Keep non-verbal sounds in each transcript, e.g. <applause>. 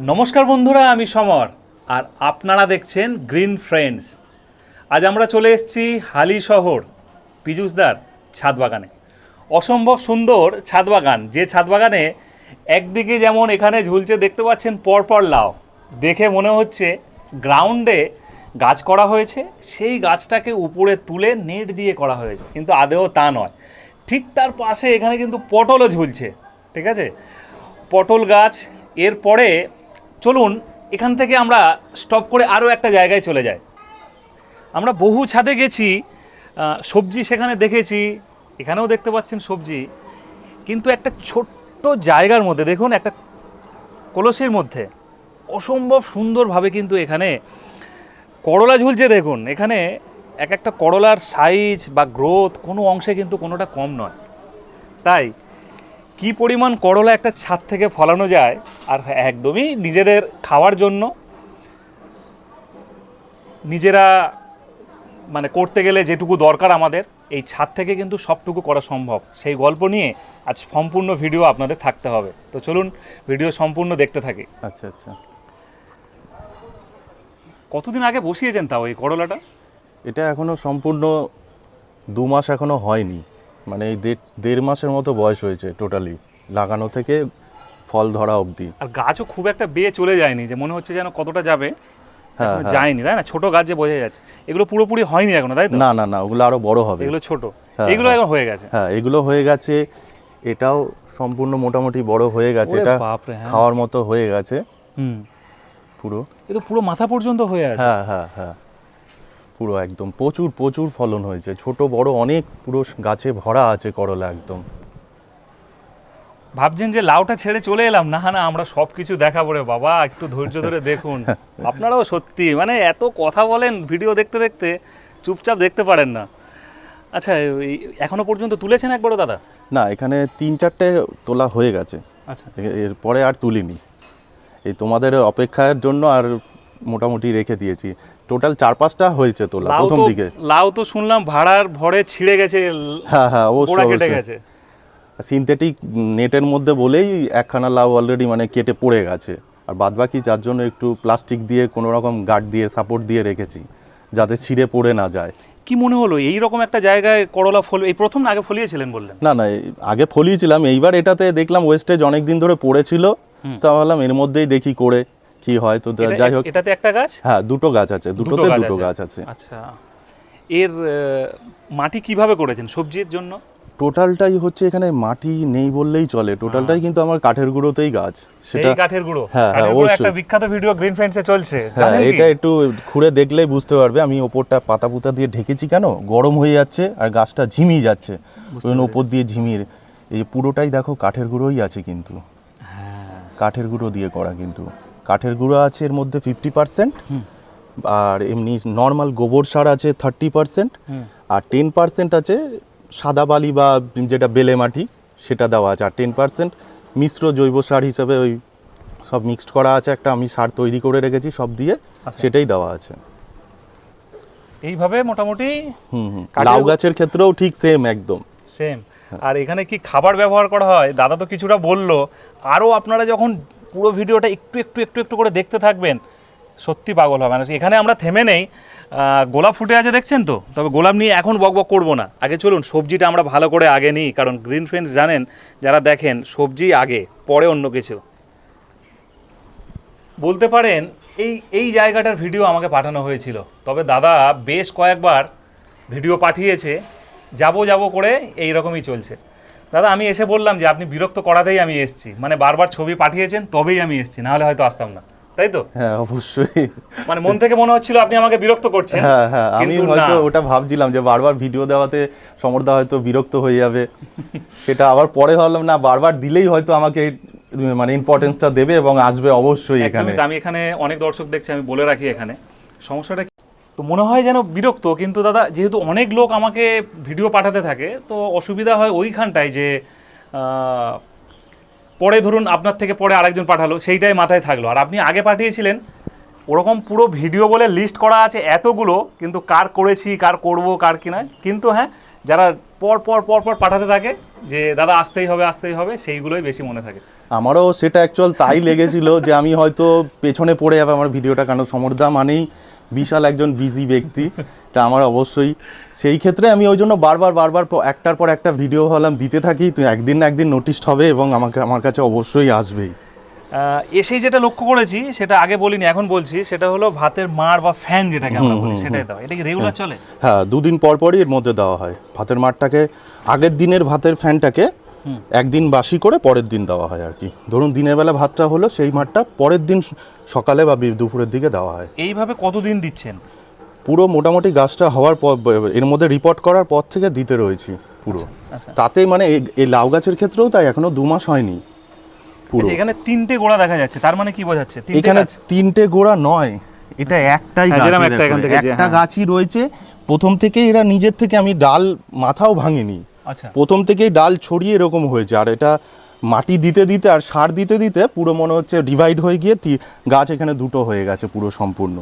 নমস্কার বন্ধুরা, আমি সমর, আর আপনারা দেখছেন গ্রিন ফ্রেন্ডস আজ আমরা চলে এসেছি হালি শহর পীযুষদার ছাদ বাগানে অসম্ভব সুন্দর ছাদ বাগান যে ছাদ বাগানে একদিকে যেমন এখানে ঝুলছে, দেখতে পাচ্ছেন পরপর লাউ। দেখে মনে হচ্ছে গ্রাউন্ডে গাছ করা হয়েছে, সেই গাছটাকে উপরে তুলে নেট দিয়ে করা হয়েছে, কিন্তু আদেও তা নয়। ঠিক তার পাশে এখানে কিন্তু পটলও ঝুলছে, ঠিক আছে? পটল গাছ, এরপরে চলুন, এখান থেকে আমরা স্টপ করে আরও একটা জায়গায় চলে যাই। আমরা বহু ছাদে গেছি সবজি সেখানে দেখেছি, এখানেও দেখতে পাচ্ছেন সবজি। কিন্তু একটা ছোট্ট জায়গার মধ্যে, দেখুন, একটা কলসির মধ্যে, অসম্ভব সুন্দরভাবে কিন্তু এখানে করলা ঝুলছে, দেখুন। এখানে এক একটা করলার সাইজ বা গ্রোথ কোনো অংশে কিন্তু কোনোটা কম নয়। তাই কি পরিমাণ করলা একটা ছাদ থেকে ফলানো যায় আর একদমই নিজেদের খাওয়ার জন্য। নিজেরা মানে করতে গেলে যেটুকু দরকার আমাদের এই ছাদ থেকে কিন্তু সবটুকু করা সম্ভব। সেই গল্প নিয়ে আজ সম্পূর্ণ ভিডিও আপনাদের থাকতে হবে। তো চলুন ভিডিও সম্পূর্ণ দেখতে থাকি। আচ্ছা আচ্ছা। কতদিন আগে বসিয়েছেন তাও এই করলাটা? এটা এখনও সম্পূর্ণ দু মাস এখনও হয়নি। মানে এই দেড় মাসের মতো বয়স হয়েছে টোটালি লাগানো থেকে ফল ধরা অবধি। আর গাছও খুব একটা বেয়ে চলে যায়নি যে মনে হচ্ছে যেন কতটা যাবে। হ্যাঁ, হ্যাঁ। যায়নি তাই না? ছোট গাছ যে বোঝা যাচ্ছে। এগুলো পুরোপুরি হয়নি এখনও তাই না না না ওগুলো আরও বড় হবে। এগুলো ছোট। হ্যাঁ, এগুলো। এখন হয়ে গেছে। হ্যাঁ এগুলো হয়ে গেছে। এটাও সম্পূর্ণ মোটামুটি বড় হয়ে গেছে। এটা। খাওয়ার মতো হয়ে গেছে। হুম। পুরো। এ তো পুরো মাথা পর্যন্ত হয়ে আছে। হ্যাঁ হ্যাঁ হ্যাঁ। পুরো একদম প্রচুর প্রচুর ফলন হয়েছে। ছোট বড় অনেক পুরো গাছে ভরা আছে করলা একদম। ভাবছেন যে লাউটা ছেড়ে চলে এলাম। না না আমরা সব কিছু দেখাবো রে বাবা একটু ধৈর্য ধরে দেখুন। <laughs> আপনারাও সত্যি মানে এত কথা বলেন ভিডিও দেখতে দেখতে চুপচাপ দেখতে পারেন না। আচ্ছা এখনও পর্যন্ত তুলেছেন একবারও দাদা? না এখানে তিন চারটে তোলা হয়ে গেছে। আচ্ছা। এরপরে আর তুলিনি। এই তোমাদের অপেক্ষার জন্য আর মোটামুটি রেখে দিয়েছি। টোটাল চার পাঁচটা হয়েছে তোলা প্রথম দিকে। লাউ তো শুনলাম ভাড়ার ভরে ছিঁড়ে গেছে হ্যাঁ হ্যাঁ গোড়া কেটে অবশ্যই গেছে। সিনথেটিক নেটের মধ্যে বলেই একখানা লাউ অলরেডি মানে কেটে পড়ে গেছে। আর বাদবাকি যার জন্য একটু প্লাস্টিক দিয়ে কোনো রকম গার্ড দিয়ে সাপোর্ট দিয়ে রেখেছি যাতে ছিঁড়ে পড়ে না যায়। কি মনে হলো এই রকম একটা জায়গায় করলা ফল এই প্রথম আগে ফলিয়েছিলেন বললেন? না না আগে ফলিয়েছিলাম এইবার এটাতে দেখলাম ওয়েস্টেজ অনেক দিন ধরে পড়েছিল। তো ভাবলাম এর মধ্যেই দেখি করে কি হয় তো যাই হোক। এটাতে একটা গাছ? হ্যাঁ দুটো গাছ আছে দুটোতে দুটো গাছ আছে। আচ্ছা। এর মাটি কীভাবে করেছেন সবজির জন্য? টোটালটাই হচ্ছে এখানে মাটি নেই বললেই চলে। টোটালটাই কিন্তু আমার কাঠের গুঁড়োতেই গাছ। সেটা কাঠের গুঁড়ো? হ্যাঁ, হ্যাঁ, কাঠের একটা বিখ্যাত ভিডিও গ্রিন ফ্রেন্ডসে চলছে। হ্যাঁ এটা একটু খুঁড়ে দেখলেই বুঝতে পারবে। আমি ওপরটা পাতা পুতা দিয়ে ঢেকেছি কেন? গরম হয়ে যাচ্ছে আর গাছটা ঝিমিয়ে যাচ্ছে। ওই জন্য ওপর দিয়ে ঝিমিয়ে এই পুরোটাই দেখো কাঠের গুঁড়োই আছে কিন্তু। হ্যাঁ। কাঠের গুঁড়ো দিয়ে করা কিন্তু। কাঠের গুঁড়ো আছে এর মধ্যে ফিফটি পার্সেন্ট আর এমনি নর্মাল গোবর সার আছে থার্টি পার্সেন্ট আর টেন পার্সেন্ট আছে সাদা বালি বা যেটা বেলে মাটি সেটা দেওয়া আছে। আর টেন পার্সেন্ট মিশ্র জৈব সার হিসাবে ওই সব মিক্সড করা আছে একটা আমি সার তৈরি করে রেখেছি সব দিয়ে আচ্ছা। সেটাই দেওয়া আছে। এইভাবে মোটামুটি হুম হুম। লাউ গাছের ক্ষেত্রেও ঠিক সেম একদম। সেম আর এখানে কি খাবার ব্যবহার করা হয়? দাদা তো কিছুটা বলল। আরও আপনারা যখন পুরো ভিডিওটা একটু একটু একটু একটু করে দেখতে থাকবেন। সত্যি পাগল হবে মানে এখানে আমরা থেমে নেই। গোলাপ ফুটে আছে দেখছেন তো? তবে গোলাপ নিয়ে এখন বক বক করব না। আগে চলুন, সবজিটা আমরা ভালো করে আগে নিই। কারণ গ্রিন ফ্রেন্ডস জানেন, যারা দেখেন, সবজি আগে, পরে অন্য কিছু। বলতে পারেন, এই এই জায়গাটার ভিডিও আমাকে পাঠানো হয়েছিল। তবে দাদা বেশ কয়েকবার ভিডিও পাঠিয়েছে। যাব যাব করে এই রকমই চলছে। দাদা আমি এসে বললাম যে আপনি বিরক্ত করাতেই আমি এসেছি। মানে বারবার ছবি পাঠিয়েছেন তবেই আমি এসেছি নাহলে হয়তো আসতাম না। তাই তো? হ্যাঁ অবশ্যই। মানে মন থেকে মনে হচ্ছিল আপনি আমাকে বিরক্ত করছেন হ্যাঁ হ্যাঁ আমি হয়তো ওটা ভাবছিলাম যে বারবার ভিডিও দেওয়াতে সমরদা হয়তো বিরক্ত হয়ে যাবে। সেটা আবার পরে ভাবলাম না বারবার দিলেই হয়তো আমাকে মানে ইম্পর্টেন্সটা দেবে এবং আসবে অবশ্যই এখানে। আমি এখানে অনেক দর্শক দেখছি আমি বলে রাখি এখানে। সমস্যাটা? তো মনে হয় যেন বিরক্ত, কিন্তু দাদা যেহেতু অনেক লোক আমাকে ভিডিও পাঠাতে থাকে, তো অসুবিধা হয় ওইখানটায় যে পরে ধরুন আপনার থেকে পরে আরেকজন পাঠালো, সেইটাই মাথায় থাকল। আর আপনি আগে পাঠিয়েছিলেন, ওরকম পুরো ভিডিও বলে লিস্ট করা আছে এতগুলো, কিন্তু কার করেছি, কার করব, কার কি নয়, কিন্তু হ্যাঁ যারা পর পর পর পর পাঠাতে থাকে, যে দাদা আসতেই হবে আসতেই হবে, সেইগুলোই বেশি মনে থাকে। আমারও সেটা অ্যাকচুয়াল তাই লেগেছিল যে আমি হয়তো পেছনে পড়ে যাবে, আমার ভিডিওটা কেন সমরদা মানেই বিশাল একজন বিজি ব্যক্তি তা আমার অবশ্যই। সেই ক্ষেত্রে আমি ওই জন্য বারবার বারবার একটার পর একটা ভিডিও হলাম দিতে থাকি তো একদিন না একদিন নোটিশড হবে এবং আমাকে আমার কাছে অবশ্যই আসবেই। এসেই যেটা লক্ষ্য করেছি সেটা আগে বলিনি এখন বলছি সেটা হলো ভাতের মার বা ফ্যান যেটাকে আমরা বলি সেটাই দাও। এটা কি রেগুলার চলে? হ্যাঁ দুদিন পর পরই এর মধ্যে দেওয়া হয়। ভাতের মারটাকে আগের দিনের ভাতের ফ্যানটাকে একদিন বাসি করে পরের দিন দেওয়া হয় আর কি। ধরুন দিনের বেলা ভাতটা হলো সেই মাঠটা পরের দিন সকালে বা দুপুরের দিকে দেওয়া হয়। এইভাবে কতদিন দিচ্ছেন? পুরো মোটামুটি গাছটা হওয়ার পর এর মধ্যে রিপোর্ট করার পর থেকে দিতে রয়েছি পুরো। আচ্ছা তাতে মানে এই- লাউ গাছের ক্ষেত্রেও তাই এখনও দু মাস হয়নি। পুরো। আচ্ছা, এখানে তিনটে গোড়া দেখা যাচ্ছে তার মানে কি বোঝাচ্ছে? তিনটে এখানে তিনটে গোড়া নয় এটা একটাই হ্যাঁ, একটা হ্যাঁ। গাছই রয়েছে প্রথম থেকে এরা নিজের থেকে আমি ডাল মাথাও ভাঙিনি। আচ্ছা প্রথম থেকেই ডাল ছড়িয়ে এরকম হয়েছে আর এটা মাটি দিতে দিতে আর সার দিতে দিতে পুরো মনে হচ্ছে ডিভাইড হয়ে গিয়ে গাছ এখানে দুটো হয়ে গেছে পুরো সম্পূর্ণ।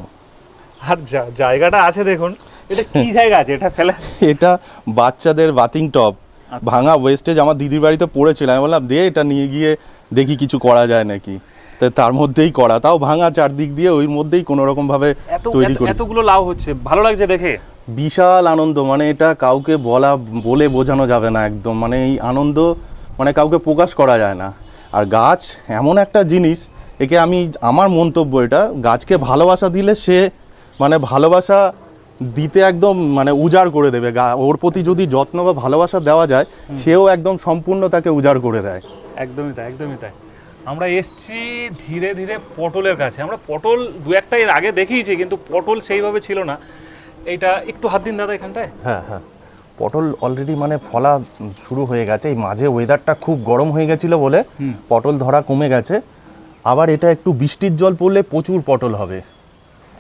আর জায়গাটা আছে দেখুন এটা কি <laughs> জায়গা আছে? এটা ফেলে এটা বাচ্চাদের বাতিং টপ আচ্ছা। ভাঙা ওয়েস্টেজ আমার দিদির বাড়িতে পড়েছিল আমি বললাম দে এটা নিয়ে গিয়ে দেখি কিছু করা যায় নাকি? তো তার মধ্যেই করা তাও ভাঙা চারদিক দিয়ে ওই মধ্যেই কোনো রকম ভাবে তৈরি করি এতগুলো লাউ হচ্ছে ভালো লাগছে দেখে? বিশাল আনন্দ মানে এটা কাউকে বলা বলে বোঝানো যাবে না একদম। মানে এই আনন্দ মানে কাউকে প্রকাশ করা যায় না। আর গাছ এমন একটা জিনিস একে আমি আমার মন্তব্য এটা গাছকে ভালোবাসা দিলে সে মানে ভালোবাসা দিতে একদম মানে উজাড় করে দেবে। গা- ওর প্রতি যদি যত্ন বা ভালোবাসা দেওয়া যায় সেও একদম সম্পূর্ণ তাকে উজাড় করে দেয়। একদমই তাই একদমই তাই। আমরা এসছি ধীরে ধীরে পটলের কাছে। আমরা পটল দু একটা এর আগে দেখিয়েছি কিন্তু পটল সেইভাবে ছিল না। এইটা একটু হাত দিন দাদা এখানটায়। হ্যাঁ হ্যাঁ। পটল অলরেডি মানে ফলা শুরু হয়ে গেছে। এই মাঝে ওয়েদারটা খুব গরম হয়ে গেছিল বলে পটল ধরা কমে গেছে। আবার এটা একটু বৃষ্টির জল পড়লে প্রচুর পটল হবে।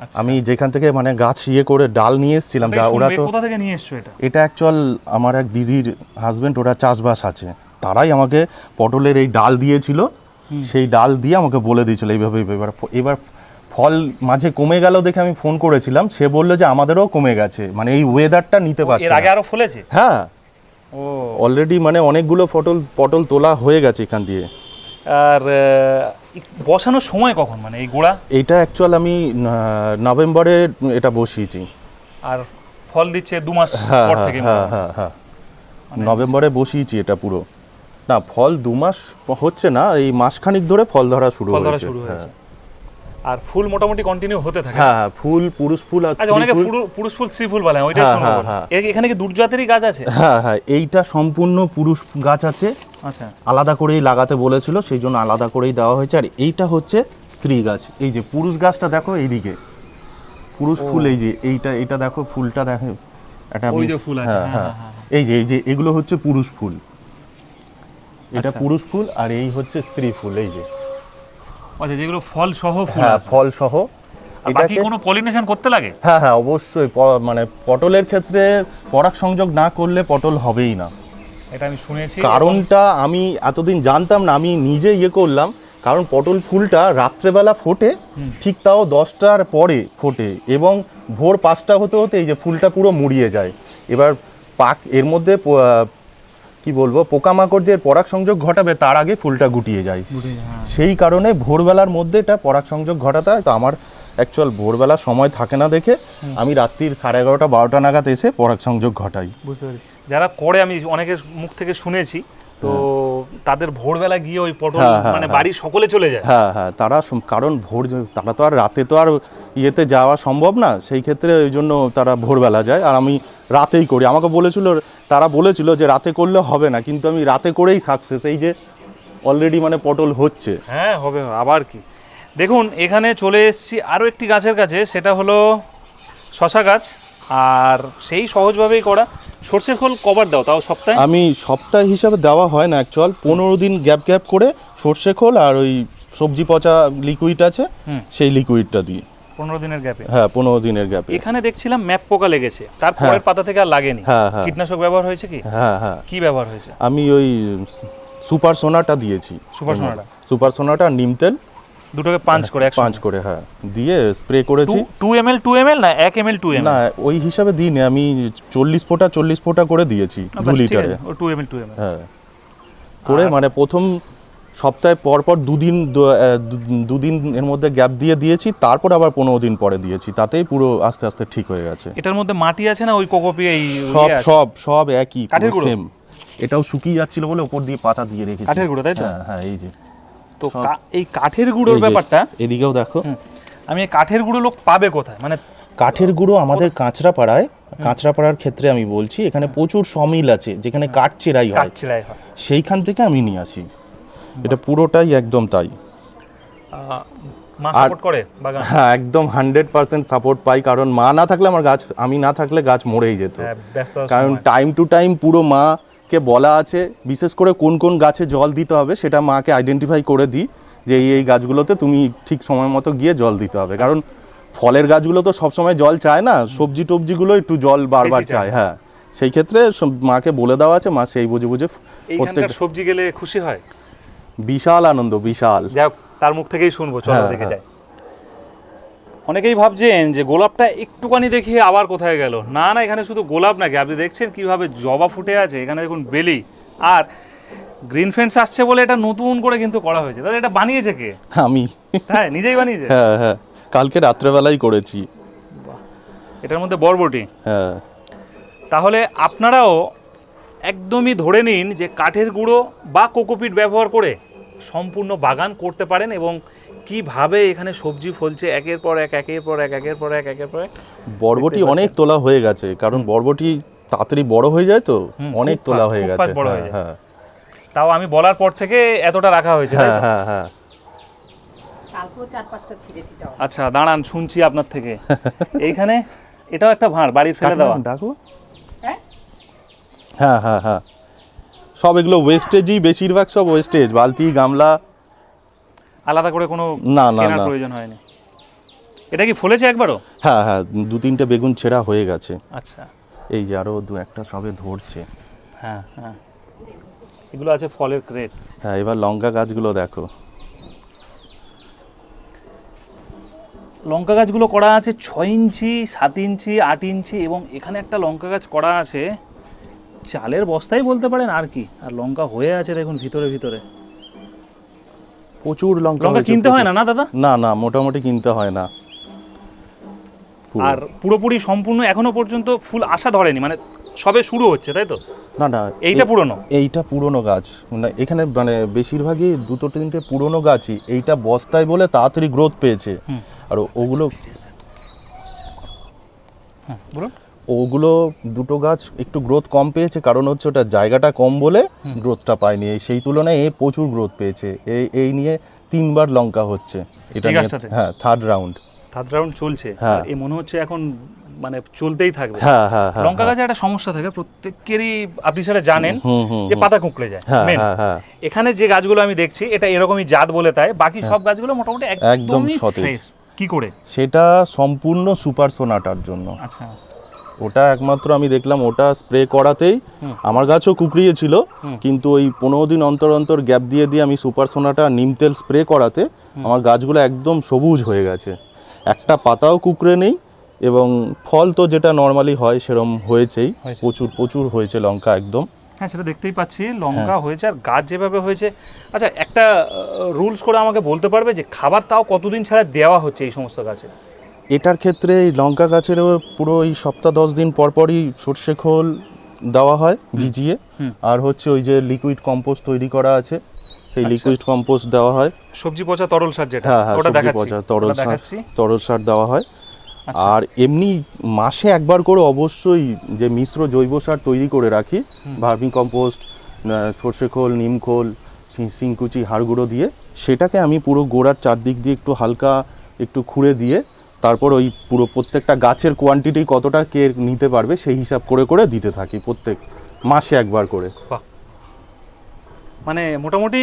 আচ্ছা। আমি যেখান থেকে মানে গাছ ইয়ে করে ডাল নিয়ে এসেছিলাম যা ওরা তো কোথা থেকে নিয়ে এসছো এটা? এটা অ্যাকচুয়াল আমার এক দিদির হাজবেন্ড ওরা চাষবাস আছে। তারাই আমাকে পটলের এই ডাল দিয়েছিল। সেই ডাল দিয়ে আমাকে বলে দিয়েছিল এইভাবে এইভাবে। এবার এবার ফল মাঝে কমে গেল দেখে আমি ফোন করেছিলাম সে বলল যে আমাদেরও কমে গেছে। মানে এই ওয়েদারটা নিতে পারছে এর আগে আরও ফলেছে? হ্যাঁ। ও। অলরেডি মানে অনেকগুলো পটল পটল তোলা হয়ে গেছে এখান দিয়ে। আর বসানোর সময় কখন? মানে এই গোড়া? এইটা অ্যাকচুয়াল আমি নভেম্বরে এটা বসিয়েছি। আর ফল দিচ্ছে দু মাস হ্যাঁ পর হ্যাঁ থেকে? হ্যাঁ হ্যাঁ হ্যাঁ। নভেম্বরে বসিয়েছি এটা পুরো। না ফল দু মাস হচ্ছে না এই মাসখানিক ধরে ফল ধরা শুরু ফল ধরা শুরু হ্যাঁ। হয়েছে আর ফুল মোটামুটি কন্টিনিউ হতে থাকে। হ্যাঁ হ্যাঁ ফুল পুরুষ ফুল আর আচ্ছা অনেকে পুরুষ ফুল শ্রী ফুল বলে ওইটাই হ্যাঁ, শুনব। হ্যাঁ, এখানে কি দুর্জাতেরই গাছ আছে? হ্যাঁ হ্যাঁ এইটা সম্পূর্ণ পুরুষ গাছ আছে। আচ্ছা। আলাদা করেই লাগাতে বলেছিল সেই জন্য আলাদা করেই দেওয়া হয়েছে। আর এইটা হচ্ছে স্ত্রী গাছ। এই যে পুরুষ গাছটা দেখো এইদিকে। পুরুষ ফুল এই যে এইটা এটা দেখো ফুলটা দেখো। এটা ওই যে ফুল আছে, হ্যাঁ। এই যে এই যে এগুলো হচ্ছে পুরুষ ফুল। এটা আচ্ছা। পুরুষ ফুল আর এই হচ্ছে স্ত্রী ফুল এই যে। আচ্ছা যেগুলো ফল সহ ফুল হ্যাঁ। ফল সহ। এটাকে কোনো পলিনেশন করতে লাগে? হ্যাঁ হ্যাঁ অবশ্যই মানে পটলের ক্ষেত্রে পরাগ সংযোগ না করলে পটল হবেই না। এটা আমি শুনেছি। কারণটা আমি এতদিন জানতাম না আমি নিজে ইয়ে করলাম। কারণ পটল ফুলটা রাত্রেবেলা ফোটে ঠিক তাও দশটার পরে ফোটে এবং ভোর পাঁচটা হতে হতে এই যে ফুলটা পুরো মুড়িয়ে যায়। এবার পাক এর মধ্যে কি বলব পোকামাকড় যে পরাগ সংযোগ ঘটাবে তার আগে ফুলটা গুটিয়ে যায়। সেই কারণে ভোরবেলার মধ্যে এটা পরাগ সংযোগ ঘটাতে হয়। তো আমার অ্যাকচুয়াল ভোরবেলা সময় থাকে না দেখে আমি রাত্রির সাড়ে এগারোটা বারোটা নাগাদ এসে পরাগ সংযোগ ঘটাই। বুঝতে পারি যারা করে আমি অনেকের মুখ থেকে শুনেছি তো তাদের ভোরবেলা গিয়ে ওই পটল হ্যাঁ, হ্যাঁ, মানে বাড়ি সকলে চলে যায়। হ্যাঁ হ্যাঁ তারা কারণ ভোর তারা তো আর রাতে তো আর ইয়েতে যাওয়া সম্ভব না সেই ক্ষেত্রে ওই জন্য তারা ভোরবেলা যায়। আর আমি রাতেই করি। আমাকে বলেছিল তারা বলেছিল যে রাতে করলে হবে না কিন্তু আমি রাতে করেই সাকসেস এই যে অলরেডি মানে পটল হচ্ছে। হ্যাঁ হবে আবার কি? দেখুন এখানে চলে এসেছি আরও একটি গাছের কাছে সেটা হলো শশা গাছ। আর সেই সহজভাবেই করা। সর্ষের খোল কভার দাও তাও সপ্তাহে? আমি সপ্তাহ হিসাবে দেওয়া হয় না অ্যাকচুয়াল পনেরো দিন গ্যাপ গ্যাপ করে সর্ষে খোল আর ওই সবজি পচা লিকুইড আছে। সেই লিকুইডটা দিই। পনেরো দিনের গ্যাপে? হ্যাঁ পনেরো দিনের গ্যাপে। এখানে দেখছিলাম ম্যাপ পোকা লেগেছে। তার পরের পাতা থেকে আর লাগেনি। হ্যাঁ, হ্যাঁ। কীটনাশক ব্যবহার হয়েছে কি? হ্যাঁ হ্যাঁ। কি ব্যবহার হয়েছে? আমি ওই সুপার সোনাটা দিয়েছি। সুপার সোনাটা? সুপার সোনাটা নিম তেল। দুটোকে পাঞ্চ করে একশো পাঁচ করে হ্যাঁ। দিয়ে স্প্রে করেছি। Two M L two M L না এক এম এল টু এম না ওই হিসাবে দিইনি আমি চল্লিশ ফোঁটা চল্লিশ ফোঁটা করে দিয়েছি দু লিটারে। ও two M L two M L হ্যাঁ। করে মানে প্রথম সপ্তাহে পর পর দুদিন দুদিন এর মধ্যে গ্যাপ দিয়ে দিয়েছি তারপর আবার পনেরো দিন পরে দিয়েছি তাতেই পুরো আস্তে আস্তে ঠিক হয়ে গেছে। এটার মধ্যে মাটি আছে না ওই কোকোপি এই সব ইয়ে সব সব একই সেম এটাও শুকিয়ে যাচ্ছিল বলে ওপর দিয়ে পাতা দিয়ে রেখেছি। কাঠের গুঁড়ো তাই তো? হ্যাঁ হ্যাঁ এই যে। তো এই কাঠের গুঁড়োর ব্যাপারটা এদিকেও দেখো। আমি কাঠের গুঁড়ো লোক পাবে কোথায়? মানে কাঠের গুঁড়ো আমাদের কাঁচরাপাড়ায় কাঁচরাপাড়ার ক্ষেত্রে আমি বলছি এখানে প্রচুর সমিল আছে যেখানে কাঠ চেরাই হয়। হয়। সেইখান থেকে আমি নিয়ে আসি। এটা পুরোটাই একদম তাই। মা হ্যাঁ একদম হান্ড্রেড পার্সেন্ট সাপোর্ট পাই কারণ মা না থাকলে আমার গাছ আমি না থাকলে গাছ মরেই যেত। হ্যাঁ, কারণ টাইম টু টাইম পুরো মাকে বলা আছে বিশেষ করে কোন কোন গাছে জল দিতে হবে সেটা মাকে আইডেন্টিফাই করে দিই যে এই এই গাছগুলোতে তুমি ঠিক সময় মতো গিয়ে জল দিতে হবে। কারণ ফলের গাছগুলো তো সবসময় জল চায় না সবজি টবজিগুলো একটু জল বারবার চায়। হ্যাঁ। সেই ক্ষেত্রে মাকে বলে দেওয়া আছে মা সেই বুঝে বুঝে প্রত্যেক সবজি গেলে খুশি হয়? বিশাল আনন্দ বিশাল। তার মুখ থেকেই শুনব চলো হ্যাঁ, দেখে হ্যাঁ। যাই। অনেকেই ভাবছেন যে গোলাপটা একটুখানি দেখিয়ে আবার কোথায় গেল। না না এখানে শুধু গোলাপ নাকি। আপনি দেখছেন কীভাবে জবা ফুটে আছে? এখানে দেখুন বেলি। আর গ্রিন ফেন্স আসছে বলে এটা নতুন করে কিন্তু করা হয়েছে। তাহলে এটা বানিয়েছে কে? আমি। হ্যাঁ নিজেই বানিয়েছে? হ্যাঁ হ্যাঁ। কালকে রাত্রেবেলাই করেছি। এটার মধ্যে বরবটি? হ্যাঁ। তাহলে আপনারাও একদমই ধরে নিন যে কাঠের গুঁড়ো বা কোকোপিট ব্যবহার করে সম্পূর্ণ বাগান করতে পারেন এবং কীভাবে এখানে সবজি ফলছে? একের পর এক একের পর এক একের পর এক একের পর এক? বরবটি অনেক তোলা হয়ে গেছে কারণ বরবটি তাড়াতাড়ি বড় হয়ে যায় তো? অনেক তোলা হয়ে গেছে হয়ে হ্যাঁ তাও আমি বলার পর থেকে এতটা রাখা হয়েছে হ্যাঁ হ্যাঁ হ্যাঁ। কালকেও চার পাঁচটা ছিঁড়েছি তাও। আচ্ছা দাঁড়ান শুনছি আপনার থেকে। এইখানে এটাও একটা ভাঁড় বাড়ির ফেলে দেওয়া। ডাকো। হ্যাঁ? হ্যাঁ হ্যাঁ হ্যাঁ। সব এগুলো ওয়েস্টেজই বেশিরভাগ সব ওয়েস্টেজ বালতি গামলা আলাদা করে কোনো না না না। প্রয়োজন হয়নি। এটা কি ফলেছে একবারও? হ্যাঁ হ্যাঁ দু তিনটে বেগুন ছেঁড়া হয়ে গেছে। আচ্ছা। এই যে আরও দু একটা সবে ধরছে। হ্যাঁ হ্যাঁ। এগুলো আছে ফলের ক্রেট। হ্যাঁ এবার লঙ্কা গাছগুলো দেখো। লঙ্কা গাছগুলো করা আছে ছয় ইঞ্চি সাত ইঞ্চি আট ইঞ্চি এবং এখানে একটা লঙ্কা গাছ করা আছে। চালের বস্তাই বলতে পারেন আর কি। আর লঙ্কা হয়ে আছে দেখুন ভিতরে ভিতরে। প্রচুর লঙ্কা লঙ্কা কিনতে হয় না না দাদা? না না মোটামুটি কিনতে হয় না। আর পুরোপুরি সম্পূর্ণ এখনও পর্যন্ত ফুল আসা ধরেনি মানে সবে শুরু হচ্ছে তাই তো? না না এইটা পুরনো? এইটা পুরনো গাছ। মানে এখানে মানে বেশিরভাগই দুটো তিনটে পুরনো গাছই। এইটা বস্তায় বলে তাড়াতাড়ি গ্রোথ পেয়েছে। আর ওগুলো বলুন। ওগুলো দুটো গাছ একটু গ্রোথ কম পেয়েছে কারণ হচ্ছে ওটা জায়গাটা কম বলে গ্রোথটা পায়নি। সেই তুলনায় এ প্রচুর গ্রোথ পেয়েছে। এই এই নিয়ে তিনবার লঙ্কা হচ্ছে। এটা? হ্যাঁ থার্ড রাউন্ড থার্ড রাউন্ড চলছে। হ্যাঁ। এই মনে হচ্ছে এখন মানে চলতেই থাকবে। হ্যাঁ হ্যাঁ লঙ্কা গাছে একটা সমস্যা থাকে প্রত্যেকেরই আপনি সেটা জানেন যে পাতা কুঁকড়ে যায় এখানে যে গাছগুলো আমি দেখছি এটা এরকমই জাত বলে তাই বাকি সব গাছগুলো মোটামুটি একদম সতেজ। কি করে? সেটা সম্পূর্ণ সুপার সোনাটার জন্য। আচ্ছা। ওটা একমাত্র আমি দেখলাম ওটা স্প্রে করাতেই আমার গাছও কুকড়িয়েছিল। কিন্তু ওই পনেরো দিন অন্তর অন্তর গ্যাপ দিয়ে দিয়ে আমি সুপার সোনাটা নিম তেল স্প্রে করাতে আমার গাছগুলো একদম সবুজ হয়ে গেছে। একটা পাতাও কুকড়ে নেই এবং ফল তো যেটা নর্মালি হয় সেরম হয়েছেই প্রচুর প্রচুর হয়েছে লঙ্কা একদম। হ্যাঁ সেটা দেখতেই পাচ্ছি লঙ্কা হ্যাঁ। হয়েছে আর গাছ যেভাবে হয়েছে। আচ্ছা একটা রুলস করে আমাকে বলতে পারবে যে খাবার তাও কতদিন ছাড়া দেওয়া হচ্ছে এই সমস্ত গাছে? এটার ক্ষেত্রে এই লঙ্কা গাছেরও পুরো এই সপ্তাহ দশ দিন পর পরই সর্ষে খোল দেওয়া হয় ভিজিয়ে। আর হচ্ছে ওই যে লিকুইড কম্পোস্ট তৈরি করা আছে সেই আচ্ছা। লিকুইড কম্পোস্ট দেওয়া হয়। সবজি পচা তরল সার যেটা হ্যাঁ হ্যাঁ সবজি পচা তরল সার তরল সার দেওয়া হয়। আচ্ছা। আর এমনি মাসে একবার করে অবশ্যই যে মিশ্র জৈব সার তৈরি করে রাখি ভার্মি কম্পোস্ট সর্ষে খোল নিম খোল সি- শিংকুচি হাড় গুঁড়ো দিয়ে সেটাকে আমি পুরো গোড়ার চারদিক দিয়ে একটু হালকা একটু খুঁড়ে দিয়ে তারপর ওই পুরো প্রত্যেকটা গাছের কোয়ান্টিটি কতটা কে নিতে পারবে সেই হিসাব করে করে দিতে থাকি প্রত্যেক মাসে একবার করে। মানে মোটামুটি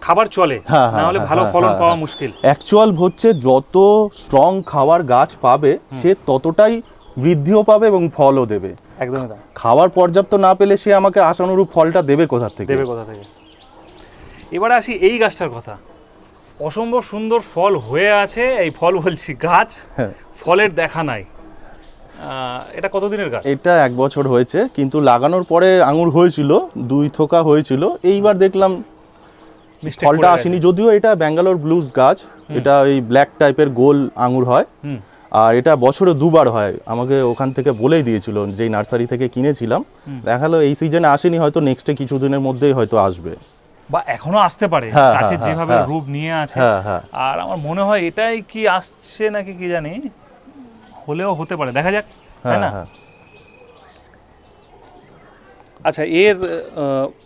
খাবার চলে হ্যাঁ, না হলে হ্যাঁ, ভালো হ্যাঁ, ফলন হ্যাঁ, পাওয়া হ্যাঁ। মুশকিল। অ্যাকচুয়াল হচ্ছে যত স্ট্রং খাওয়ার গাছ পাবে সে ততটাই বৃদ্ধিও পাবে এবং ফলও দেবে। একদমই তাই। খাবার পর্যাপ্ত না পেলে সে আমাকে আশানুরূপ ফলটা দেবে কোথা থেকে? দেবে কোথা থেকে? এবারে আসি এই গাছটার কথা। অসম্ভব সুন্দর ফল হয়ে আছে এই ফল বলছি গাছ হ্যাঁ। ফলের দেখা নাই। এটা কতদিনের গাছ? এটা এক বছর হয়েছে কিন্তু লাগানোর পরে আঙুর হয়েছিল দুই থোকা হয়েছিল। এইবার দেখলাম ফলটা আসেনি যদিও এটা ব্যাঙ্গালোর ব্লুজ গাছ এটা ওই ব্ল্যাক টাইপের গোল আঙুর হয়। আর এটা বছরে দুবার হয়। আমাকে ওখান থেকে বলেই দিয়েছিল যেই নার্সারি থেকে কিনেছিলাম। দেখাল এই সিজনে আসেনি হয়তো নেক্সটে কিছুদিনের মধ্যেই হয়তো আসবে। বা এখনও আসতে পারে হ্যাঁ, গাছের হ্যাঁ, যেভাবে হ্যাঁ। রূপ নিয়ে আছে হ্যাঁ হ্যাঁ আর আমার মনে হয় এটাই কি আসছে নাকি কি জানি হলেও হতে পারে দেখা যাক তাই হ্যাঁ না হ্যাঁ আচ্ছা এর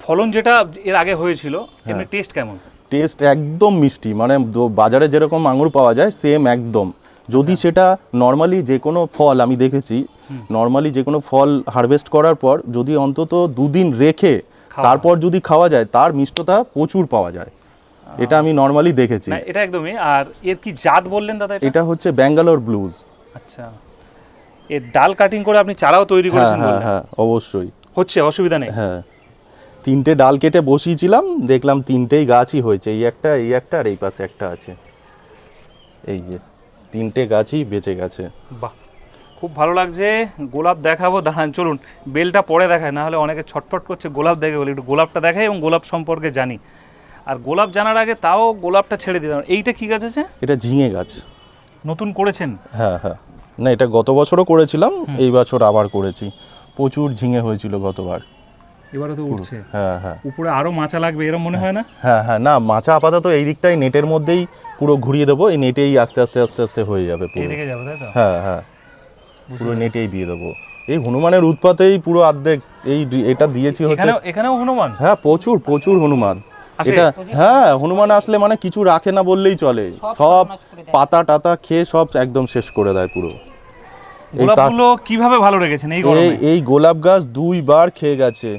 ফলন যেটা এর আগে হয়েছিল হ্যাঁ। এমনি টেস্ট কেমন টেস্ট একদম মিষ্টি মানে বাজারে যেরকম আঙুর পাওয়া যায় সেম একদম যদি আচ্ছা। সেটা নর্মালি যে কোনো ফল আমি দেখেছি নর্মালি যে কোনো ফল হারভেস্ট করার পর যদি অন্তত দুদিন রেখে তারপর যদি খাওয়া যায় তার মিষ্টতা প্রচুর পাওয়া যায়। এটা আমি নর্মালি দেখেছি। এটা একদমই। আর এর কি জাত বললেন দাদা এটা? হচ্ছে ব্যাঙ্গালোর ব্লুজ আচ্ছা। এর ডাল কাটিং করে আপনি চারাও তৈরি হ্যাঁ করেছেন হ্যাঁ হ্যাঁ অবশ্যই। হচ্ছে অসুবিধা নেই। হ্যাঁ। তিনটে ডাল কেটে বসিয়েছিলাম দেখলাম তিনটেই গাছই হয়েছে। এই একটা এই একটা আর এই পাশে একটা আছে। এই যে তিনটে গাছই বেঁচে গেছে। বাহ। খুব ভালো লাগছে। গোলাপ দেখাবো দাঁড়ান চলুন বেলটা পরে দেখায় না হলে অনেকে ছটফট করছে গোলাপ দেখে বলে একটু গোলাপটা দেখাই এবং গোলাপ সম্পর্কে জানি। আর গোলাপ জানার আগে তাও গোলাপটা ছেড়ে দিলাম এইটা কি গাছ আছে? এটা ঝিঙে গাছ। নতুন করেছেন? হ্যাঁ হ্যাঁ। না এটা গত বছরও করেছিলাম এই বছর আবার করেছি। প্রচুর ঝিঙে হয়েছিল গতবার। এবারে তো উঠছে। হ্যাঁ হ্যাঁ। উপরে আরও মাচা লাগবে এরকম মনে হয় না? হ্যাঁ হ্যাঁ। না মাচা আপাতত এই দিকটাই নেটের মধ্যেই পুরো ঘুরিয়ে দেবো এই নেটেই আস্তে আস্তে আস্তে আস্তে হয়ে যাবে পুরো। এদিকে যাবে তাই তো? হ্যাঁ হ্যাঁ। পুরো নেটেই দিয়ে দেবো। এই হনুমানের উৎপাতেই পুরো অর্ধেক এই এটা দিয়েছি হচ্ছে এখানেও হনুমান? হ্যাঁ প্রচুর প্রচুর হনুমান। এটা হ্যাঁ হনুমান আসলে মানে কিছু রাখে না বললেই চলে। সব। পাতা টাতা খেয়ে সব একদম শেষ করে দেয় পুরো। গোলাপগুলো কীভাবে ভালো রেখেছেন এই এই গরমে? এই গোলাপ গাছ দুইবার খেয়ে গেছে।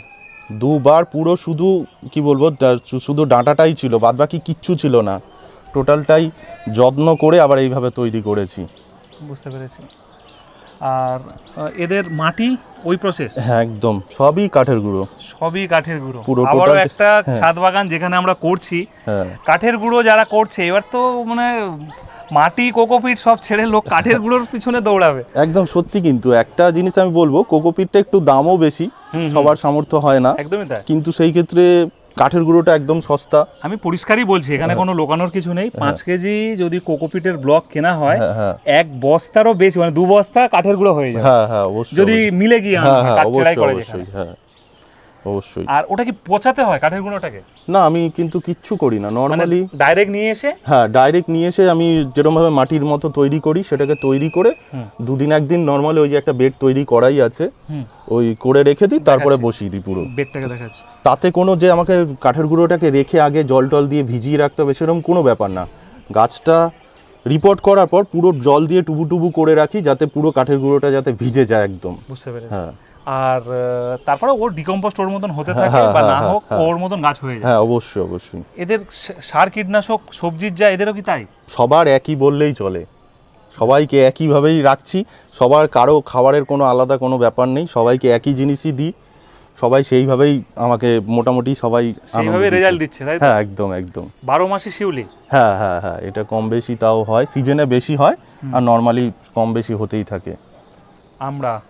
দুবার পুরো শুধু কি বলব শুধু ডাঁটাটাই ছিল বাদ বাকি কিচ্ছু ছিল না। টোটালটাই যত্ন করে আবার এইভাবে তৈরি করেছি। বুঝতে পেরেছি। আর এদের মাটি ওই প্রসেস হ্যাঁ একদম। সবই কাঠের গুঁড়ো। সবই কাঠের গুঁড়ো। পুরো আবারও একটা হ্যাঁ। ছাদ বাগান যেখানে আমরা করছি। হ্যাঁ। কাঠের গুঁড়ো যারা করছে এবার তো মানে মাটি কোকোপিট সব ছেড়ে লোক কাঠের <laughs> গুঁড়োর পিছনে দৌড়াবে। একদম সত্যি কিন্তু। একটা জিনিস আমি বলব কোকোপিটটা একটু দামও বেশি। সবার সামর্থ্য হয় না। একদমই তাই। কিন্তু সেই ক্ষেত্রে কাঠের গুঁড়োটা একদম সস্তা। আমি পরিষ্কারই বলছি এখানে কোনো লোকানোর কিছু নেই। পাঁচ কেজি যদি কোকোপিটের ব্লক কেনা হয় হ্যাঁ হ্যাঁ। এক বস্তারও বেশি মানে দু বস্তা কাঠের গুঁড়ো হয়ে যায় হ্যাঁ হ্যাঁ অবশ্যই যদি মিলে গিয়ে হ্যাঁ হয়, হ্যাঁ কাঠ করে হ্যাঁ। অবশ্যই। আর ওটা কি পচাতে হয় কাঠের গুঁড়োটাকে? না আমি কিন্তু কিচ্ছু করি না। মানে নর্মালি ডাইরেক্ট নিয়ে এসে? হ্যাঁ ডাইরেক্ট নিয়ে এসে আমি যেরকমভাবে মাটির মতো তৈরি করি সেটাকে তৈরি করে দুদিন একদিন নর্মালি ওই যে একটা বেড তৈরি করাই আছে ওই করে রেখে দিই তারপরে বসিয়ে দিই পুরো। বেডটাকে দেখাচ্ছি। তাতে কোনো যে আমাকে কাঠের গুঁড়োটাকে রেখে আগে জল টল দিয়ে ভিজিয়ে রাখতে হবে সেরকম কোনো ব্যাপার না। গাছটা রিপোর্ট করার পর পুরো জল দিয়ে টুবু টুবু করে রাখি যাতে পুরো কাঠের গুঁড়োটা যাতে ভিজে যায় একদম। বুঝতে পেরেছি। হ্যাঁ। আর তারপরে ওর ডিকম্পোস্ট ওর মতন হতে থাকে হ্যাঁ, বা হ্যাঁ, না হ্যাঁ, হোক হ্যাঁ। ওর মতন গাছ হয়ে যায়। হ্যাঁ অবশ্যই অবশ্যই। এদের সার কীটনাশক সবজির যা এদেরও কি তাই? সবার একই বললেই চলে। সবাইকে একইভাবেই রাখছি। সবার কারও খাবারের কোনো আলাদা কোনো ব্যাপার নেই। সবাইকে একই জিনিসই দিই। সবাই সেইভাবেই আমাকে মোটামুটি সবাই সেইভাবে রেজাল্ট দিচ্ছে তাই হ্যাঁ একদম একদম। বারো মাসে শিউলি? হ্যাঁ হ্যাঁ হ্যাঁ এটা কম বেশি তাও হয়। সিজনে বেশি হয়। আর নর্মালি কম বেশি হতেই থাকে। আমরা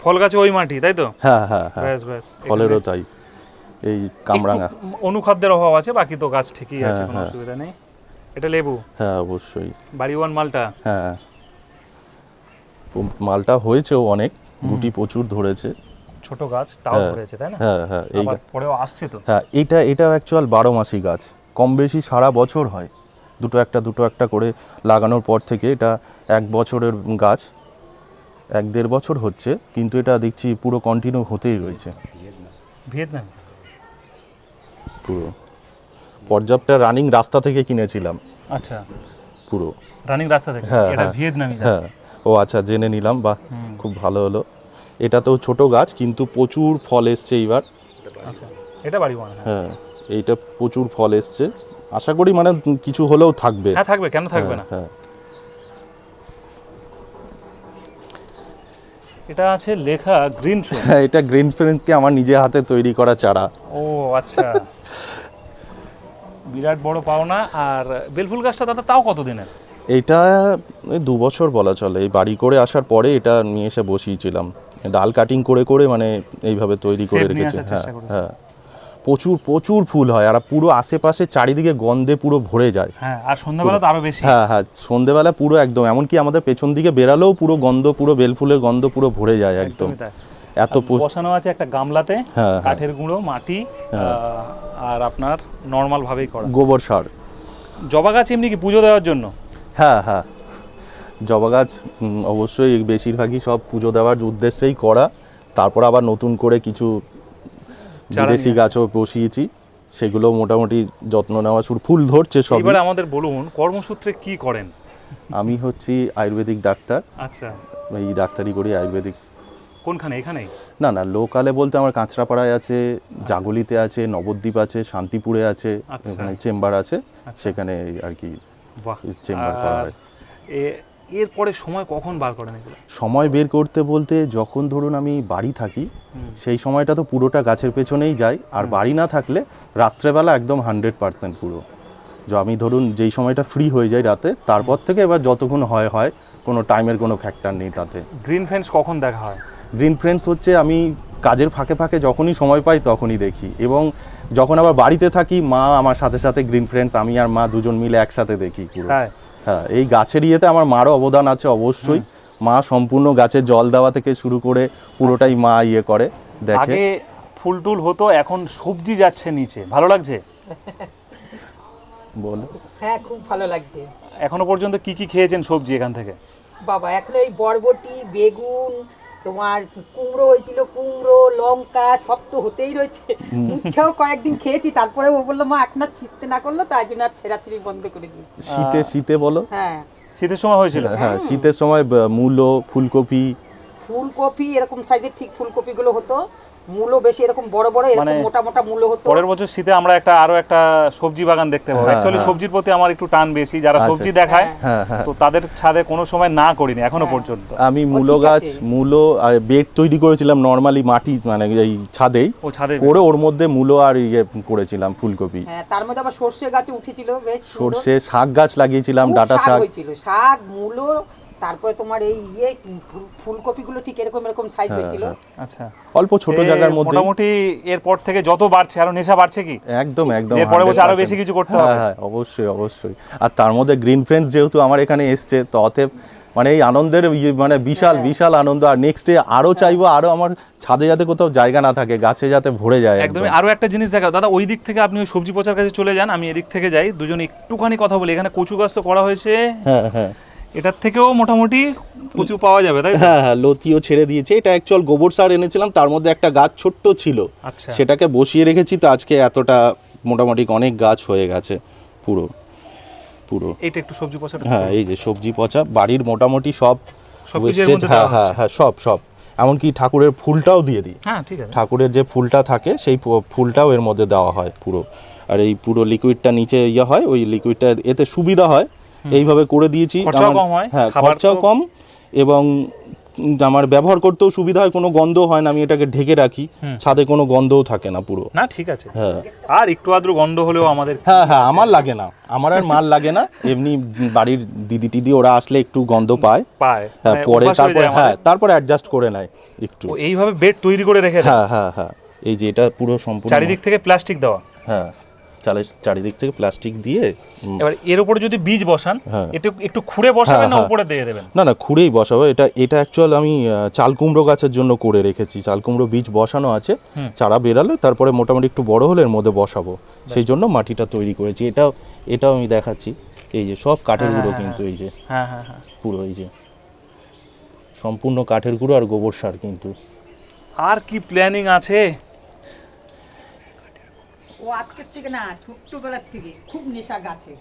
ফল গাছে ওই মাটি তাই তো? হ্যাঁ হ্যাঁ হ্যাঁ। ব্যাস ব্যাস ফলেরও তাই এই কামরাঙা। অনুখাদ্যের অভাব আছে বাকি তো গাছ ঠিকই আছে হ্যাঁ, কোনো হ্যাঁ। অসুবিধা নেই। এটা লেবু? হ্যাঁ অবশ্যই। বাড়ি ওয়ান মালটা? হ্যাঁ। মালটা হয়েছেও অনেক গুটি প্রচুর ধরেছে। ছোট গাছ তাও হ্যাঁ, ধরেছে তাই না? হ্যাঁ হ্যাঁ এই পরেও আসছে তো? হ্যাঁ এটা এটা অ্যাকচুয়াল বারো মাসি গাছ। কম বেশি সারা বছর হয়। দুটো একটা দুটো একটা করে লাগানোর পর থেকে এটা এক বছরের গাছ। এক দেড় বছর হচ্ছে কিন্তু এটা দেখছি পুরো কন্টিনিউ হতেই রয়েছে। ভিয়েতনাম? পুরো। পর্যাপ্ত রানিং রাস্তা থেকে কিনেছিলাম। আচ্ছা। পুরো। রানিং রাস্তা থেকে? হ্যাঁ, এটা হ্যাঁ। ভিয়েতনামি হ্যাঁ। ও আচ্ছা জেনে নিলাম বা খুব ভালো হলো। এটা তো ছোট গাছ কিন্তু প্রচুর ফল এসছে এইবার। আচ্ছা এটা বাড়িওয়ান হ্যাঁ। হ্যাঁ এইটা প্রচুর ফল এসছে। আশা করি মানে কিছু হলেও থাকবে। হ্যাঁ থাকবে কেন থাকবে না? হ্যাঁ, এটা আছে লেখা গ্রিন হ্যাঁ এটা গ্রিন ফ্রেন্সকে আমার নিজে হাতে তৈরি করা চারা। ও আচ্ছা। বিরাট বড় পাওনা। আর বেলফুল গাছটা দাদা তাও কত দিনের এটা দু বছর বলা চলে। এই বাড়ি করে আসার পরে এটা নিয়ে এসে বসিয়েছিলাম। ডাল কাটিং করে করে মানে এইভাবে তৈরি করে রেখেছে। রেখেছি হ্যাঁ হ্যাঁ। প্রচুর প্রচুর ফুল হয় আর পুরো আশেপাশে চারিদিকে গন্ধে পুরো ভরে যায়। হ্যাঁ আর সন্ধ্যাবেলা তো আরও বেশি। হ্যাঁ হ্যাঁ সন্ধেবেলা পুরো একদম এমনকি আমাদের পেছন দিকে বেরালেও পুরো গন্ধ পুরো বেলফুলের গন্ধ পুরো ভরে যায় একদম। এত বসানো আছে একটা গামলাতে হ্যাঁ, হ্যাঁ। কাঠের গুঁড়ো মাটি আর আপনার নর্মাল ভাবেই করা। গোবর সার। জবা গাছ এমনি কি পুজো দেওয়ার জন্য? হ্যাঁ হ্যাঁ। জবা গাছ অবশ্যই বেশিরভাগই সব পুজো দেওয়ার উদ্দেশ্যেই করা। তারপর আবার নতুন করে কিছু বিদেশি গাছও বসিয়েছি সেগুলো মোটামুটি যত্ন নেওয়া শুরু ফুল ধরছে সব এবারে আমাদের বলুন কর্মসূত্রে কি করেন? আমি হচ্ছি আয়ুর্বেদিক ডাক্তার। আচ্ছা। এই ডাক্তারি করি আয়ুর্বেদিক। কোনখানে? এখানেই না না লোকালে বলতে আমার কাঁচরাপাড়ায় আছে জাগলিতে আছে নবদ্বীপ আছে শান্তিপুরে আছে আচ্ছা। ওখানে চেম্বার আছে আচ্ছা। সেখানে আর কি চেম্বার করা হয়। এরপরে সময় কখন বার করেন এগুলো সময় বের করতে বলতে যখন ধরুন আমি বাড়ি থাকি সেই সময়টা তো পুরোটা গাছের পেছনেই যাই আর বাড়ি না থাকলে রাত্রেবেলা একদম হান্ড্রেড পার্সেন্ট পুরো। যে আমি ধরুন যেই সময়টা ফ্রি হয়ে যাই রাতে তারপর থেকে এবার যতক্ষণ হয় হয় কোনো টাইমের কোনো ফ্যাক্টর নেই তাতে। গ্রিন ফ্রেন্ডস কখন দেখা হয়? গ্রিন ফ্রেন্ডস হচ্ছে আমি কাজের ফাঁকে ফাঁকে যখনই সময় পাই তখনই দেখি। এবং যখন আবার বাড়িতে থাকি মা আমার সাথে সাথে গ্রিন ফ্রেন্ডস আমি আর মা দুজন মিলে একসাথে দেখি পুরো। হ্যাঁ এই গাছের ইয়েতে আমার মারও অবদান আছে অবশ্যই। মা সম্পূর্ণ গাছে জল দেওয়া থেকে শুরু করে পুরোটাই মা ইয়ে করে দেখে। ফুল টুল হতো এখন সবজি যাচ্ছে নিচে। ভালো লাগছে? <laughs> বলো। হ্যাঁ খুব ভালো লাগছে। এখনও পর্যন্ত কি কি খেয়েছেন সবজি এখান থেকে? বাবা এখন এই বরবটি বেগুন তোমার কুমড়ো হয়েছিল কুমড়ো লঙ্কা সব তো হতেই রয়েছে। উচ্ছেও কয়েকদিন খেয়েছি তারপরে ও বলল মা এখন আর ছিটতে না করল তাই জন্য আর ছেঁড়াছিড়ি বন্ধ করে দিয়েছি। শীতে শীতে বলো? হ্যাঁ। শীতের সময় হয়েছিল? হ্যাঁ শীতের সময় মূলো ফুলকপি। ফুলকপি এরকম সাইজের ঠিক ফুলকপিগুলো হতো। মূলো বেশি এরকম বড় বড় এরকম মানে মোটা মোটা মূলো হতো। পরের বছর শীতে আমরা একটা আরও একটা সবজি বাগান দেখতে পাবো। অ্যাকচুয়ালি হ্যাঁ। সবজির প্রতি আমার একটু টান বেশি যারা আচ্ছা। সবজি দেখায় হ্যাঁ হ্যাঁ তো তাদের ছাদে কোনো সময় না করিনি এখনও। পর্যন্ত। আমি মূলো গাছ। মূলো আর বেড তৈরি করেছিলাম নর্মালি মাটি মানে এই ছাদেই। ও ছাদে করে ওর মধ্যে মূলো আর ইয়ে করেছিলাম ফুলকপি। হ্যাঁ তার মধ্যে আবার সর্ষে গাছে উঠেছিল বেশ সর্ষে শাক গাছ লাগিয়েছিলাম ডাটা শাক। হয়েছিল শাক মূলো তারপরে তোমার এই ইয়ে ফুল- ফুলকপিগুলো ঠিক এরকম এরকম সাইজ হ্যাঁ, হয়েছিল। হ্যাঁ। আচ্ছা। অল্প ছোট জায়গার মধ্যে মোটামুটি এরপর থেকে যত বাড়ছে আরও নেশা বাড়ছে কি? একদম একদম এরপরে বলছে আরও বেশি কিছু করতে হ্যাঁ, হবে। হ্যাঁ অবশ্যই অবশ্যই। আর তার মধ্যে গ্রিন ফ্রেন্ডস যেহেতু আমার এখানে এসছে তো অতএব মানে এই আনন্দের ইয়ে মানে বিশাল হ্যাঁ। বিশাল আনন্দ। আর নেক্সট ডে আরও চাইব আরও আমার ছাদে যাতে কোথাও জায়গা না থাকে গাছে যাতে ভরে যায় একদম। একদমই। আরও একটা জিনিস দেখা দাদা ওই দিক থেকে আপনি ওই সবজি পচার কাছে চলে যান আমি এদিক থেকে যাই। দুজন একটুখানি কথা বলি। এখানে কচু গাছ তো করা হয়েছে। হ্যাঁ হ্যাঁ। এটার থেকেও মোটামুটি কচু পাওয়া যাবে তাই হ্যাঁ হ্যাঁ লতিও ছেড়ে দিয়েছে। এটা অ্যাকচুয়াল গোবর সার এনেছিলাম তার মধ্যে একটা গাছ ছোট্ট ছিল। আচ্ছা। সেটাকে বসিয়ে রেখেছি তো আজকে এতটা মোটামুটি অনেক গাছ হয়ে গেছে পুরো পুরো। এইটা একটু সবজি পচা হ্যাঁ এই যে সবজি পচা বাড়ির মোটামুটি সব মধ্যে হ্যাঁ হ্যাঁ হ্যাঁ সব সব। এমনকি ঠাকুরের ফুলটাও দিয়ে দিই। হ্যাঁ ঠিক আছে। ঠাকুরের যে ফুলটা থাকে সেই ফুলটাও এর মধ্যে দেওয়া হয় পুরো। আর এই পুরো লিকুইডটা নিচে ইয়ে হয় ওই লিকুইডটা এতে সুবিধা হয় এইভাবে করে দিয়েছি। হয়, খরচাও কম এবং আমার ব্যবহার করতেও সুবিধা হয় কোনো গন্ধ হয় না আমি এটাকে ঢেকে রাখি ছাদে কোনো গন্ধও থাকে না পুরো। না ঠিক আছে। হ্যাঁ। আর একটু আদ্র গন্ধ হলেও আমাদের হ্যাঁ হ্যাঁ আমার লাগে না। আমার আর মাল লাগে না। এমনি বাড়ির দিদি টিদি ওরা আসলে একটু গন্ধ পায়। পায়। হ্যাঁ মানে পরে তারপরে হ্যাঁ। তারপরে অ্যাডজাস্ট করে নেয় একটু। এইভাবে বেড তৈরি করে রেখে হ্যাঁ হ্যাঁ হ্যাঁ। এই যে এটা পুরো সম্পূর্ণ চারিদিক থেকে প্লাস্টিক দেওয়া। হ্যাঁ। চালে চারিদিক থেকে প্লাস্টিক দিয়ে এবার এর উপরে যদি বীজ বসান হ্যাঁ। একটু একটু খুঁড়ে বসাবেন হ্যাঁ, না হ্যাঁ। উপরে দিয়ে দেবেন? না না খুঁড়েই বসাবো। এটা এটা অ্যাকচুয়াল আমি চাল কুমড়ো গাছের জন্য করে রেখেছি। চাল কুমড়ো বীজ বসানো আছে চারা বেরালে তারপরে মোটামুটি একটু বড় হলে এর মধ্যে বসাবো। সেই জন্য মাটিটা তৈরি করেছি। এটাও এটাও আমি দেখাচ্ছি। এই যে সব কাঠের গুঁড়ো কিন্তু এই যে হ্যাঁ হ্যাঁ হ্যাঁ। পুরো এই যে। সম্পূর্ণ কাঠের গুঁড়ো আর গোবর সার কিন্তু। আর কি প্ল্যানিং আছে? ও আজকের থেকে না ছোট্টবেলার থেকে খুব নেশা গাছে।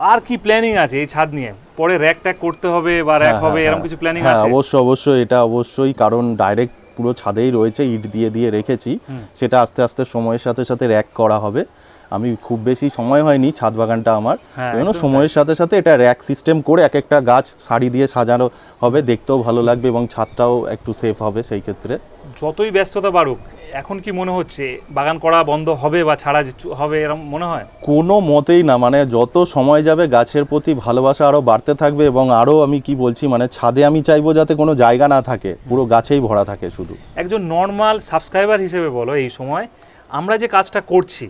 আর কি প্ল্যানিং আছে এই ছাদ নিয়ে? পরে র্যাক ট্যাক করতে হবে বা র্যাক হ্যাঁ, হবে হ্যাঁ, এরকম। কিছু প্ল্যানিং হ্যাঁ আছে? অবশ্যই অবশ্যই এটা অবশ্যই কারণ ডাইরেক্ট পুরো ছাদেই রয়েছে ইট দিয়ে দিয়ে রেখেছি। সেটা আস্তে আস্তে সময়ের সাথে সাথে র্যাক করা হবে। আমি খুব বেশি সময় হয়নি ছাদ বাগানটা আমার। হ্যাঁ, জন্য সময়ের সাথে সাথে এটা র্যাক সিস্টেম করে এক একটা গাছ সারি দিয়ে সাজানো হবে দেখতেও ভালো লাগবে এবং ছাদটাও একটু সেফ হবে সেই ক্ষেত্রে। যতই ব্যস্ততা বাড়ুক এখন কি মনে হচ্ছে বাগান করা বন্ধ হবে বা ছাড়া হবে এরকম মনে হয়? কোনো মতেই না মানে যত সময় যাবে গাছের প্রতি ভালোবাসা আরও বাড়তে থাকবে এবং আরও আমি কি বলছি মানে ছাদে আমি চাইব যাতে কোনো জায়গা না থাকে পুরো গাছেই ভরা থাকে শুধু। একজন নর্মাল সাবস্ক্রাইবার হিসেবে বলো এই সময় আমরা যে কাজটা করছি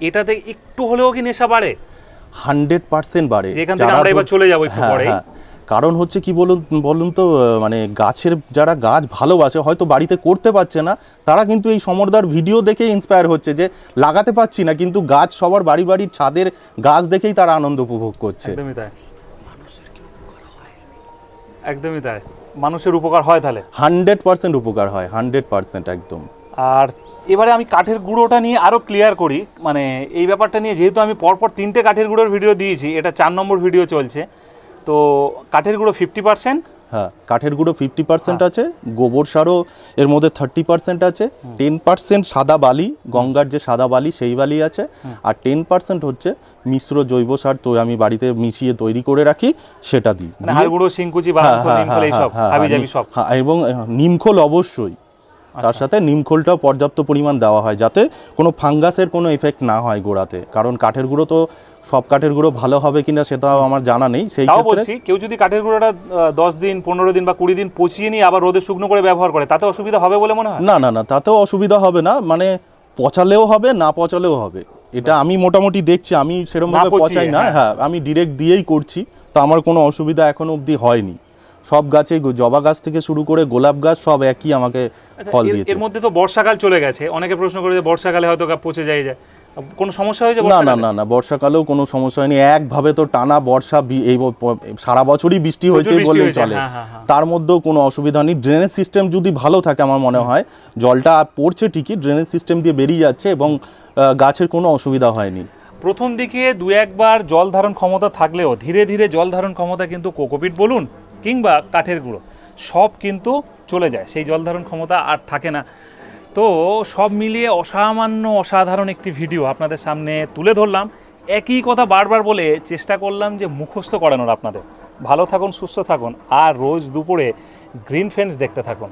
এটাতে একটু হলেও কি নেশা বাড়ে? হান্ড্রেড পার্সেন্ট বাড়ে। যেখান থেকে আমরা এবার চলে যাব একটু হ্যাঁ। কারণ হচ্ছে কি বলুন বলুন তো মানে গাছের যারা গাছ ভালোবাসে হয়তো বাড়িতে করতে পারছে না তারা কিন্তু এই সমরদার ভিডিও দেখে ইন্সপায়ার হচ্ছে যে লাগাতে পারছি না কিন্তু গাছ সবার বাড়ি বাড়ির ছাদের গাছ দেখেই তারা আনন্দ উপভোগ করছে। একদমই তাই। একদমই তাই। মানুষের উপকার হয় তাহলে? হান্ড্রেড পার্সেন্ট উপকার হয় হান্ড্রেড পার্সেন্ট একদম। আর এবারে আমি কাঠের গুঁড়োটা নিয়ে আরও ক্লিয়ার করি মানে এই ব্যাপারটা নিয়ে যেহেতু আমি পরপর তিনটে কাঠের গুঁড়োর ভিডিও দিয়েছি এটা চার নম্বর ভিডিও চলছে। তো কাঠের গুঁড়ো ফিফটি পার্সেন্ট হ্যাঁ কাঠের গুঁড়ো ফিফটি পার্সেন্ট আছে গোবর সারও এর মধ্যে থার্টি পার্সেন্ট আছে টেন পার্সেন্ট সাদা বালি গঙ্গার যে সাদা বালি সেই বালি আছে আর টেন পার্সেন্ট হচ্ছে মিশ্র জৈব সার তো আমি বাড়িতে মিশিয়ে তৈরি করে রাখি সেটা দিই। মানে গুঁড়ো সিংকুচি হ্যাঁ, হ্যাঁ, হ্যাঁ, হ্যাঁ, হ্যাঁ, হ্যাঁ, এবং নিমখোল অবশ্যই। তার সাথে নিমখোলটাও পর্যাপ্ত পরিমাণ দেওয়া হয় যাতে কোনো ফাঙ্গাসের কোনো এফেক্ট না হয় গোড়াতে কারণ কাঠের গুঁড়ো তো সব কাঠের গুঁড়ো ভালো হবে কিনা সেটাও আমার জানা নেই। সেই তাও বলছি কেউ যদি কাঠের গুঁড়োটা দশ দিন পনেরো দিন বা কুড়ি দিন পচিয়ে নিয়ে আবার রোদে শুকনো করে ব্যবহার করে তাতে অসুবিধা হবে বলে মনে হয়? না না না তাতেও অসুবিধা হবে না মানে পচালেও হবে না পচালেও হবে। এটা আমি মোটামুটি দেখছি আমি সেরকম ভাবে না পচিয়ে, পচাই না হ্যাঁ। হ্যাঁ আমি ডিরেক্ট দিয়েই করছি তো আমার কোনো অসুবিধা এখনও অবধি হয়নি। সব গাছে জবা গাছ থেকে শুরু করে গোলাপ গাছ সব একই আমাকে আচ্ছা, ফল দিয়েছে। এর মধ্যে তো বর্ষাকাল চলে গেছে অনেকে প্রশ্ন করে যে বর্ষাকালে হয়তো পচে যায় যায়। কোনো সমস্যা হয়েছে না না? না না বর্ষাকালেও কোনো সমস্যা হয়নি। একভাবে তো টানা বর্ষা এই সারা বছরই বৃষ্টি হয়েছে বললেই চলে। হ্যাঁ, হ্যাঁ, হ্যাঁ। তার মধ্যেও কোনো অসুবিধা নেই। ড্রেনেজ সিস্টেম যদি ভালো থাকে আমার মনে হয় জলটা পড়ছে ঠিকই ড্রেনেজ সিস্টেম দিয়ে বেরিয়ে যাচ্ছে এবং গাছের কোনো অসুবিধা হয়নি। প্রথম দিকে দু একবার জল ধারণ ক্ষমতা থাকলেও ধীরে ধীরে জল ধারণ ক্ষমতা কিন্তু কোকোপিট বলুন কিংবা কাঠের গুঁড়ো সব কিন্তু চলে যায়। সেই জল ধারণ ক্ষমতা আর থাকে না। তো সব মিলিয়ে অসামান্য, অসাধারণ একটি ভিডিও আপনাদের সামনে তুলে ধরলাম। একই কথা বারবার বলে চেষ্টা করলাম যে মুখস্থ করানোর আপনাদের। ভালো থাকুন, সুস্থ থাকুন, আর রোজ দুপুরে গ্রিন ফ্রেন্ডস দেখতে থাকুন।